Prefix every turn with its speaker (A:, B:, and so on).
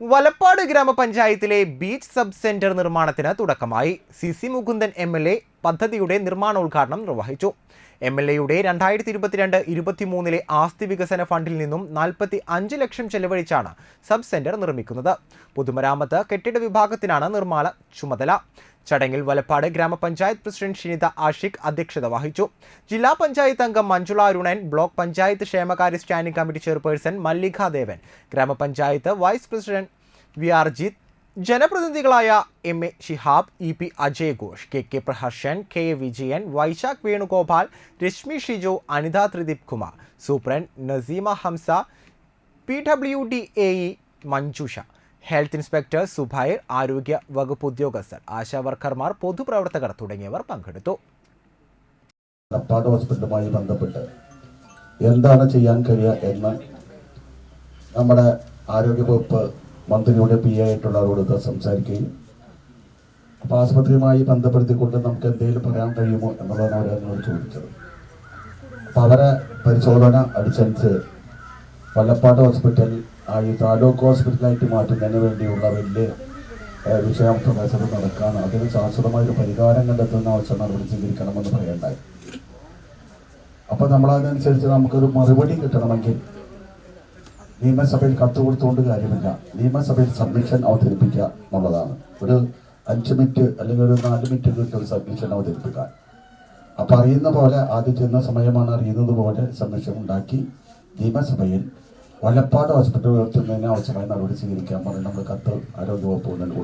A: വലപ്പാട് ഗ്രാമപഞ്ചായത്തിലെ beach sub centre നിർമ്മാണത്തിന് തുടക്കമായി. C C Mukundan M L A പദ്ധതിയുടെ നിർമ്മാണോദ്ഘാടനം നിർവഹിച്ചു. എം എൽ എയുടെ രണ്ടായിരത്തി ഇരുപത്തിരണ്ട് ഇരുപത്തിമൂന്നിലെ ആസ്തി വികസന ഫണ്ടിൽ നിന്നും നാൽപ്പത്തി അഞ്ച് ലക്ഷം ചെലവഴിച്ചാണ് സബ് സെന്റർ നിർമ്മിക്കുന്നത്. പൊതുമരാമത്ത് കെട്ടിട വിഭാഗത്തിനാണ് നിർമ്മാണ ചുമതല. ചടങ്ങിൽ വലപ്പാട് ഗ്രാമപഞ്ചായത്ത് പ്രസിഡന്റ് ഷിനിത ആഷിഖ് അധ്യക്ഷത വഹിച്ചു. ജില്ലാ പഞ്ചായത്ത് അംഗം മഞ്ജുള അരുണൻ ബ്ലോക്ക് പഞ്ചായത്ത് ക്ഷേമകാര്യ സ്റ്റാൻഡിംഗ് കമ്മിറ്റി ചെയർപേഴ്സൺ മല്ലികാദേവൻ ഗ്രാമപഞ്ചായത്ത് vice president V Arjith ജനപ്രതിനിധികളായ M A Shihab E P Ajay Ghosh K K Praharshan K Vijayan Vaishakh Venugopal Rashmi Shiju Anitha Thrideep Kumar superintendent Naseema Hamsa P W D A E Manjusha. Health inspector Zubair ആരോഗ്യ വകുപ്പ് ഉദ്യോഗസ്ഥർ ആശാവർക്കർമാർ പൊതുപ്രവർത്തകർ തുടങ്ങിയവർ പങ്കെടുത്തു.
B: ഹോസ്പിറ്റലുമായി ബന്ധപ്പെട്ട് എന്താണ് ചെയ്യാൻ കഴിയുക എന്ന് നമ്മുടെ ആരോഗ്യവകുപ്പ് മന്ത്രിയുടെ പി ആയിട്ടുള്ളവരോട് സംസാരിക്കുകയും അപ്പോൾ ആശുപത്രിയുമായി ബന്ധപ്പെടുത്തിക്കൊണ്ട് നമുക്ക് എന്തെങ്കിലും പറയാൻ കഴിയുമോ എന്നുള്ളതാണ് അവർ ചോദിച്ചത്. അപ്പോൾ അവരെ പരിശോധന അടിച്ചനുസരിച്ച് വല്ലപ്പാട് ഹോസ്പിറ്റൽ ആയി താലൂക്ക് ഹോസ്പിറ്റലായിട്ട് മാറ്റുന്നതിന് വേണ്ടിയുള്ള വലിയ ഏഹ്, വിഷയം പ്രദേശത്ത് നടക്കാണ് അതിന് ശാശ്വതമായൊരു പരിഹാരം കണ്ടെത്തുന്ന ആവശ്യം നടപടി സ്വീകരിക്കണമെന്ന് പറയണ്ടായി അപ്പൊ നമ്മൾ അതിനനുസരിച്ച് നമുക്കൊരു മറുപടി കിട്ടണമെങ്കിൽ നിയമസഭയിൽ കത്ത് കൊടുത്തുകൊണ്ട് കാര്യമില്ല. നിയമസഭയിൽ സബ്മിഷൻ അവതരിപ്പിക്കുക എന്നുള്ളതാണ്. ഒരു അഞ്ച് മിനിറ്റ് അല്ലെങ്കിൽ ഒരു നാല് മിനിറ്റ് കിട്ടും ഒരു സബ്മിഷൻ അവതരിപ്പിക്കാൻ. അപ്പൊ അറിയുന്ന പോലെ ആദ്യം ചെന്ന സമയമാണ് അറിയുന്നത് പോലെ സബ്മിഷൻ ഉണ്ടാക്കി നിയമസഭയിൽ വലപ്പാട് ഹോസ്പിറ്റൽ ഉയർത്തുന്നതിന് ആവശ്യമായ നടപടി സ്വീകരിക്കാൻ പറഞ്ഞ് നമ്മൾ കത്ത് ആരോഗ്യവകുപ്പ് നൽകും